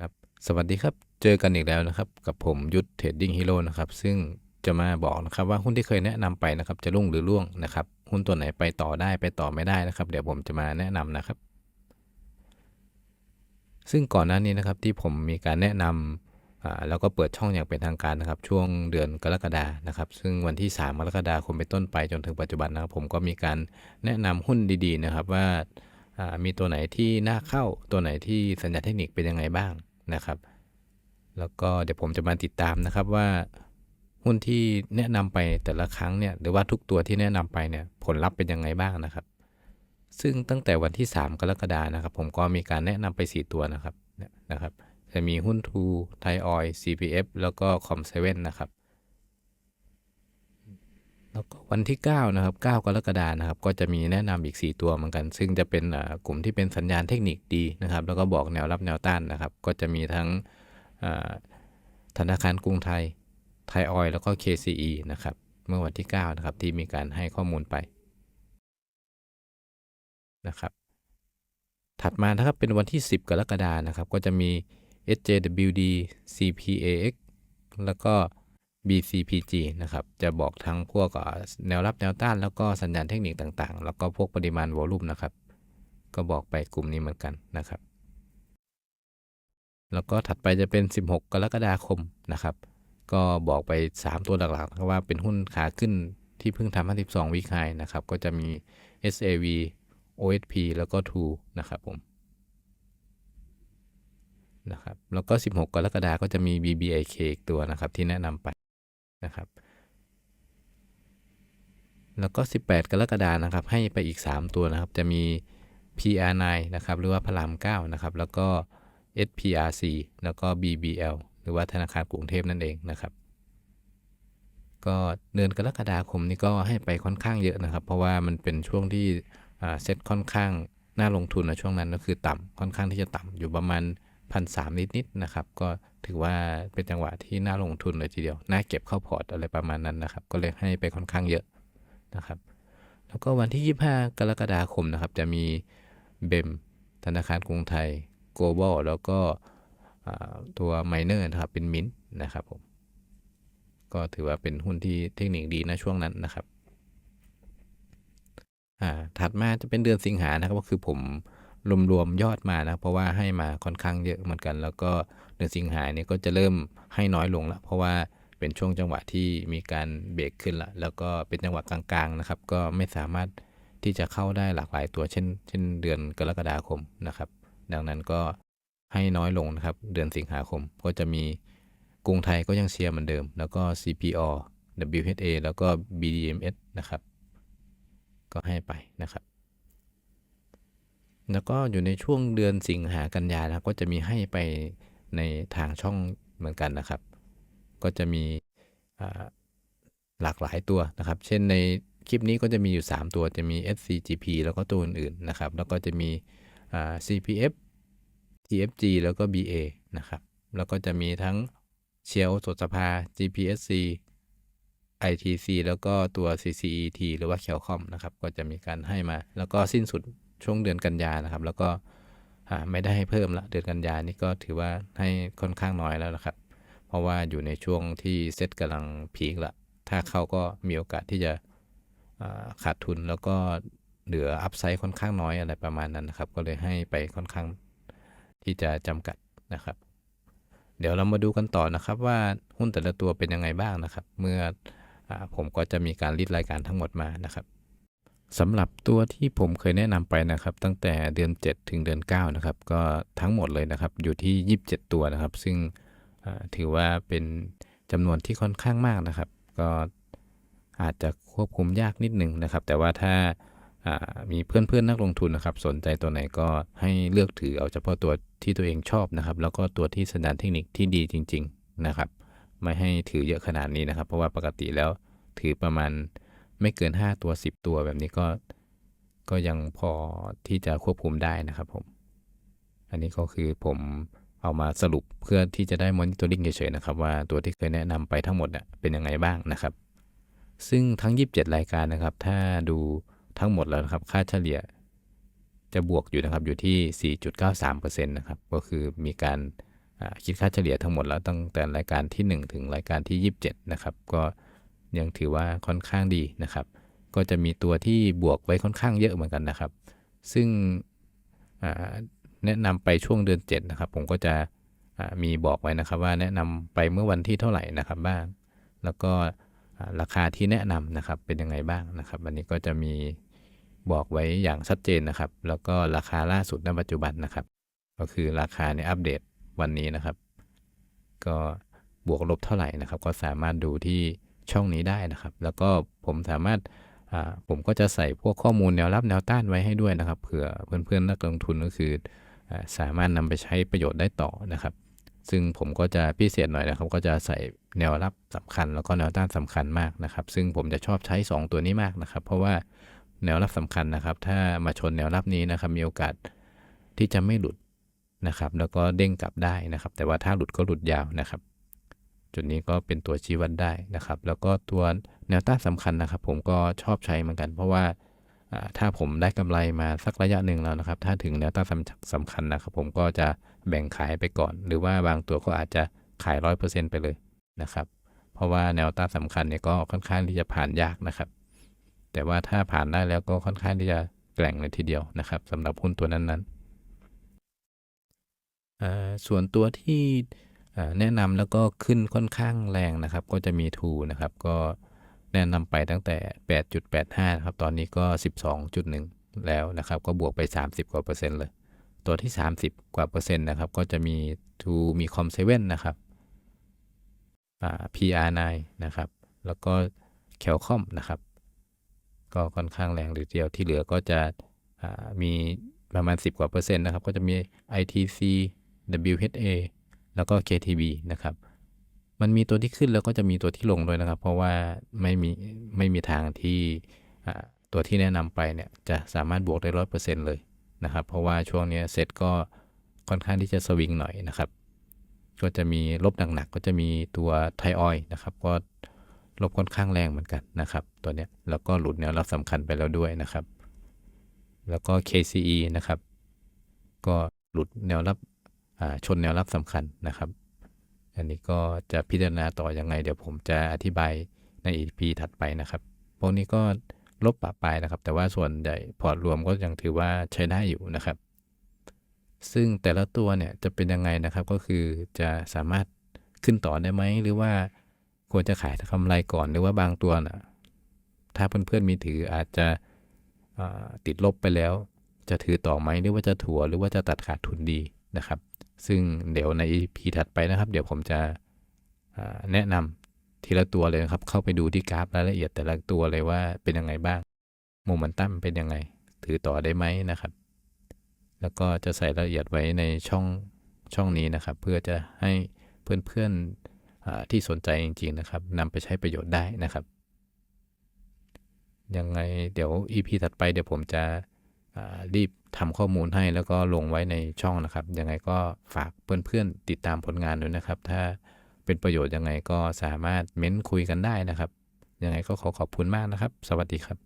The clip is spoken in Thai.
ครับสวัสดีครับเจอกันอีกแล้วนะครับ กับผมยุทธเทรดดิ้งฮีโร่นะครับซึ่งจะมาบอกนะครับว่าหุ้นที่เคยแนะนำไปนะครับจะรุ่งหรือร่วงนะครับหุ้นตัวไหนไปต่อได้ไปต่อไม่ได้นะครับ เดี๋ยวผมจะมาแนะนำนะครับ ซึ่งก่อนหน้านี้นะครับที่ผมมีการแนะนำแล้วก็เปิดช่องอย่างเป็นทางการนะครับ ช่วงเดือนกรกฎานะครับ ซึ่งวันที่ 3 กรกฎาคมเป็นต้นไปจนถึงปัจจุบันนะครับ ผมก็มีการแนะนำหุ้นดีๆนะครับว่า มีตัวไหนที่น่าเข้าตัวไหนที่สัญญาเทคนิคเป็นยังไงบ้างนะครับ แล้วก็เดี๋ยวผมจะมาติดตามนะครับว่าหุ้นที่แนะนำไปแต่ละครั้งเนี่ยหรือว่าทุกตัวที่แนะนำไปเนี่ยผลลัพธ์เป็นยังไงบ้างนะครับ ซึ่งตั้งแต่วันที่ 3 กรกฎานะครับ ผมก็มีการแนะนำไป 4 ตัวนะครับเนี่ยนะครับ จะมีหุ้นทูไทยออย CPF แล้วก็คอมเซเว่นนะครับ แล้วก็วันที่ 9 นะครับ 9 กรกฎานะครับ ก็จะมีแนะนำอีก 4 ตัวเหมือนกัน ซึ่งจะเป็นกลุ่มที่เป็นสัญญาณเทคนิคดีนะครับ แล้วก็บอกแนวรับแนวต้านนะครับ ก็จะมีทั้งธนาคารกรุงไทย ไทยออยแล้วก็ KCE นะครับ เมื่อวันที่ 9 นะครับ ที่มีการให้ข้อมูลไปนะครับ ถัดมานะครับเป็นวันที่ 10 กรกฎานะครับ ก็จะมี SJWD CPAX แล้วก็ BCPG นะครับจะบอกทั้งพวกแนวรับแนวต้านแล้วก็สัญญาณเทคนิคต่างๆ แล้วก็พวกปริมาณวอลุ่มนะครับ ก็บอกไปกลุ่มนี้เหมือนกันนะครับ แล้วก็ถัดไปจะเป็น 16 กรกฎาคมนะครับ ก็บอกไป 3 ตัวหลักๆว่าเป็นหุ้นขาขึ้นที่เพิ่งทำ52วิคายนะครับ ก็จะมี SAV OSP แล้วก็ True นะครับผมนะครับแล้วก็ 16 กรกฎาคมก็จะมี BBIK อีกตัวนะครับที่แนะนำไป นะครับ แล้วก็ 18 กรกฎาคมนะครับ ให้ไปอีก 3 ตัวนะครับ จะมี PR9 นะครับ หรือว่าพระราม9นะครับ แล้วก็ SPRC แล้วก็ BBL หรือว่าธนาคารกรุงเทพนั่นเองนะครับ ก็เดือนกรกฎาคมนี้ก็ให้ไปค่อนข้างเยอะนะครับ เพราะว่ามันเป็นช่วงที่เซ็ตค่อนข้างน่าลงทุนนะช่วงนั้นก็คือต่ำค่อนข้างที่จะต่ำอยู่ประมาณ พันสามนิดๆนะครับ ก็ถือว่าเป็นจังหวะที่น่าลงทุนเลยทีเดียว น่าเก็บเข้าพอร์ตอะไรประมาณนั้นนะครับ ก็เลยให้ไปค่อนข้างเยอะนะครับ แล้วก็วันที่ 25 กรกฎาคมนะครับ จะมีเบมธนาคารกรุงไทย global แล้วก็ตัว miner นะครับ เป็นมินนะครับผม ก็ถือว่าเป็นหุ้นที่เทคนิคดีนะช่วงนั้นนะครับอ่าถัดมาจะเป็นเดือนสิงหานะครับ ก็คือผม รวมๆยอดมานะ เพราะว่าให้มาค่อนข้างเยอะเหมือนกัน แล้วก็เดือนสิงหาเนี่ยก็จะเริ่มให้น้อยลงละเพราะว่าเป็นช่วงจังหวะที่มีการเบรกขึ้นละแล้วก็เป็นจังหวะกลางๆนะครับ ก็ไม่สามารถที่จะเข้าได้หลากหลายตัวเช่น เช่นเดือนกรกฎาคมนะครับ ดังนั้นก็ให้น้อยลงนะครับ เดือนสิงหาคมก็จะมีกรุงไทยก็ยังเชียร์เหมือนเดิม แล้วก็ CPO WHA แล้วก็ BDMs นะครับ ก็ให้ไปนะครับ แล้วก็อยู่ในช่วงเดือนสิงหากันยานะครับก็จะมีให้ไปในทางช่องเหมือนกันนะครับ ก็จะมีหลากหลายตัวนะครับ เช่นในคลิปนี้ก็จะมีอยู่ 3 ตัวจะมี SCGP แล้วก็ตัวอื่นๆนะครับ แล้วก็จะมี CPF TFG แล้วก็ BA นะครับ แล้วก็จะมีทั้งเชียวสดสภา GPSC ITC แล้วก็ตัว CCET หรือว่าเขียวคอมนะครับ ก็จะมีการให้มา แล้วก็สิ้นสุด ช่วงเดือนกันยานะครับ แล้วก็ไม่ได้ให้เพิ่มละเดือนกันยานี่ก็ถือว่าให้ค่อนข้างน้อยแล้วนะครับ เพราะว่าอยู่ในช่วงที่เซตกำลังพีคละถ้าเข้าก็มีโอกาสที่จะขาดทุนแล้วก็เหลืออัพไซด์ค่อนข้างน้อยอะไรประมาณนั้นนะครับ ก็เลยให้ไปค่อนข้างที่จะจำกัดนะครับ เดี๋ยวเรามาดูกันต่อนะครับ ว่าหุ้นแต่ละตัวเป็นยังไงบ้างนะครับ เมื่ออผมก็จะมีการรีดรายการทั้งหมดมานะครับ สำหรับตัวที่ผมเคยแนะนำไปนะครับ ตั้งแต่เดือน 7 ถึงเดือน 9 นะครับ ก็ทั้งหมดเลยนะครับ อยู่ที่ 27 ตัวนะครับ ซึ่งถือว่าเป็นจำนวนที่ค่อนข้างมากนะครับ ก็อาจจะควบคุมยากนิดหนึ่งนะครับ แต่ว่าถ้ามีเพื่อนๆนักลงทุนนะครับ สนใจตัวไหนก็ให้เลือกถือเอาเฉพาะตัวที่ตัวเองชอบนะครับ แล้วก็ตัวที่สัญญาณเทคนิคที่ดีจริง ๆนะครับ ไม่ให้ถือเยอะขนาดนี้นะครับ เพราะว่าปกติแล้วถือประมาณ ไม่เกิน 5 ตัว 10 ตัวแบบนี้ก็ก็ยังพอที่จะควบคุมได้นะครับผม อันนี้ก็คือผมเอามาสรุปเพื่อที่จะได้มอนิเตอร์ลิงเฉยๆนะครับว่าตัวที่เคยแนะนำไปทั้งหมดเป็นยังไงบ้างนะครับ ซึ่งทั้ง 27 รายการนะครับ ถ้าดูทั้งหมดแล้วนะครับ ค่าเฉลี่ยจะบวกอยู่นะครับอยู่ที่ 4.93%นะครับ ก็คือมีการคิดค่าเฉลี่ยทั้งหมดแล้วตั้งแต่รายการที่ 1 ถึงรายการที่ 27 นะครับ ก็ ยังถือว่าค่อนข้างดีนะครับ ก็จะมีตัวที่บวกไว้ค่อนข้างเยอะเหมือนกันนะครับ ซึ่งแนะนำไปช่วงเดือน7นะครับ ผมก็จะมีบอกไว้นะครับ ว่าแนะนำไปเมื่อวันที่เท่าไหร่นะครับบ้าง แล้วก็ราคาที่แนะนำนะครับเป็นยังไงบ้างนะครับ อันนี้ก็จะมีบอกไว้อย่างชัดเจนนะครับ แล้วก็ราคาล่าสุดณปัจจุบันนะครับ ก็คือราคาในอัปเดตวันนี้นะครับ ก็บวกลบเท่าไหร่นะครับ ก็สามารถดูที่ ช่องนี้ได้นะครับ แล้วก็ผมสามารถผมก็จะใส่พวกข้อมูลแนวรับแนวต้านไว้ให้ด้วยนะครับเผื่อเพื่อนๆนักลงทุนก็คืออสามารถนำไปใช้ประโยชน์ได้ต่อนะครับ ซึ่งผมก็จะพิเศษหน่อยนะครับ ก็จะใส่แนวรับสำคัญ แล้วก็แนวต้านสำคัญมากนะครับ ซึ่งผมจะชอบใช้ 2 ตัวนี้มากนะครับ เพราะว่าแนวรับสำคัญนะครับ ถ้ามาชนแนวรับนี้นะครับ มีโอกาสที่จะไม่หลุดนะครับ แล้วก็เด้งกลับได้นะครับ แต่ว่าถ้าหลุดก็หลุดยาวนะครับ จุดนี้ก็เป็นตัวชี้วัดได้นะครับ แล้วก็ตัวแนวต้านสำคัญนะครับ ผมก็ชอบใช้เหมือนกัน เพราะว่าถ้าผมได้กำไรมาสักระยะหนึ่งแล้วนะครับ ถ้าถึงแนวต้านสำคัญนะครับ ผมก็จะแบ่งขายไปก่อน หรือว่าบางตัวก็อาจจะขายร้อยเปอร์เซ็นต์ไปเลยนะครับ เพราะว่าแนวต้านสำคัญเนี่ยก็ค่อนข้างที่จะผ่านยากนะครับ แต่ว่าถ้าผ่านได้แล้วก็ค่อนข้างที่จะแกร่งเลยทีเดียวนะครับสำหรับหุ้นตัวนั้นๆส่วนตัวที่ แนะนำแล้วก็ขึ้นค่อนข้างแรงนะครับ ก็จะมีทูนะครับ ก็แนะนำไปตั้งแต่ 8.85นะครับ ตอนนี้ก็ 12.1 แล้วนะครับ ก็บวกไป 30 กว่าเปอร์เซ็นต์เลย ตัวที่ 30 กว่าเปอร์เซ็นต์นะครับ ก็จะมีทูมีคอมเซเว่นนะครับอ่า PR9 นะครับ แล้วก็แคลคอมนะครับ ก็ค่อนข้างแรงหรือเดียวที่เหลือก็จะอ่ามีประมาณ 10 กว่าเปอร์เซ็นต์นะครับ ก็จะมี ITC WHA แล้วก็ KTB นะครับ มันมีตัวที่ขึ้นแล้วก็จะมีตัวที่ลงด้วยนะครับ เพราะว่าไม่มีไม่มีทางที่ตัวที่แนะนำไปเนี่ยจะสามารถบวกได้ร้อยเปอร์เซ็นต์เลยนะครับ เพราะว่าช่วงนี้เซตก็ค่อนข้างที่จะสวิงหน่อยนะครับ ก็จะมีลบหนักๆก็จะมีตัวไทออยนะครับก็ลบค่อนข้างแรงเหมือนกันนะครับ ตัวเนี้ยแล้วก็หลุดแนวรับสำคัญไปแล้วด้วยนะครับ แล้วก็ KCE นะครับ ก็หลุดแนวรับ ชนแนวรับสำคัญนะครับ อันนี้ก็จะพิจารณาต่อยังไง เดี๋ยวผมจะอธิบายใน EP ถัดไปนะครับ พวกนี้ก็ลบปะปายนะครับ แต่ว่าส่วนใหญ่พอร์ตรวมก็ยังถือว่าใช้ได้อยู่นะครับ ซึ่งแต่ละตัวเนี่ยจะเป็นยังไงนะครับก็คือจะสามารถขึ้นต่อได้ไหมหรือว่าควรจะขายกำไรก่อนหรือว่าบางตัวนะถ้าเพื่อนๆมีถืออาจจะติดลบไปแล้ว จะถือต่อไหมหรือว่าจะถัวหรือว่าจะตัดขาดทุนดีนะครับ ซึ่งเดี๋ยวใน EP ถัดไปนะครับ เดี๋ยวผมจะแนะนำทีละตัวเลยนะครับ เข้าไปดูที่กราฟรายละเอียดแต่ละตัวเลยว่าเป็นยังไงบ้างโมเมนตัมเป็นยังไง ถือต่อได้ไหมนะครับ แล้วก็จะใส่รายละเอียดไว้ในช่องช่องนี้นะครับ เพื่อจะให้เพื่อนๆที่สนใจจริง ๆ นะครับนำไปใช้ประโยชน์ได้นะครับยังไงเดี๋ยว EP ถัดไปเดี๋ยวผมจะ รีบทำข้อมูลให้แล้วก็ลงไว้ในช่องนะครับ ยังไงก็ฝากเพื่อนๆติดตามผลงานด้วยนะครับ ถ้าเป็นประโยชน์ยังไงก็สามารถเม้นคุยกันได้นะครับ ยังไงก็ขอขอบคุณมากนะครับ สวัสดีครับ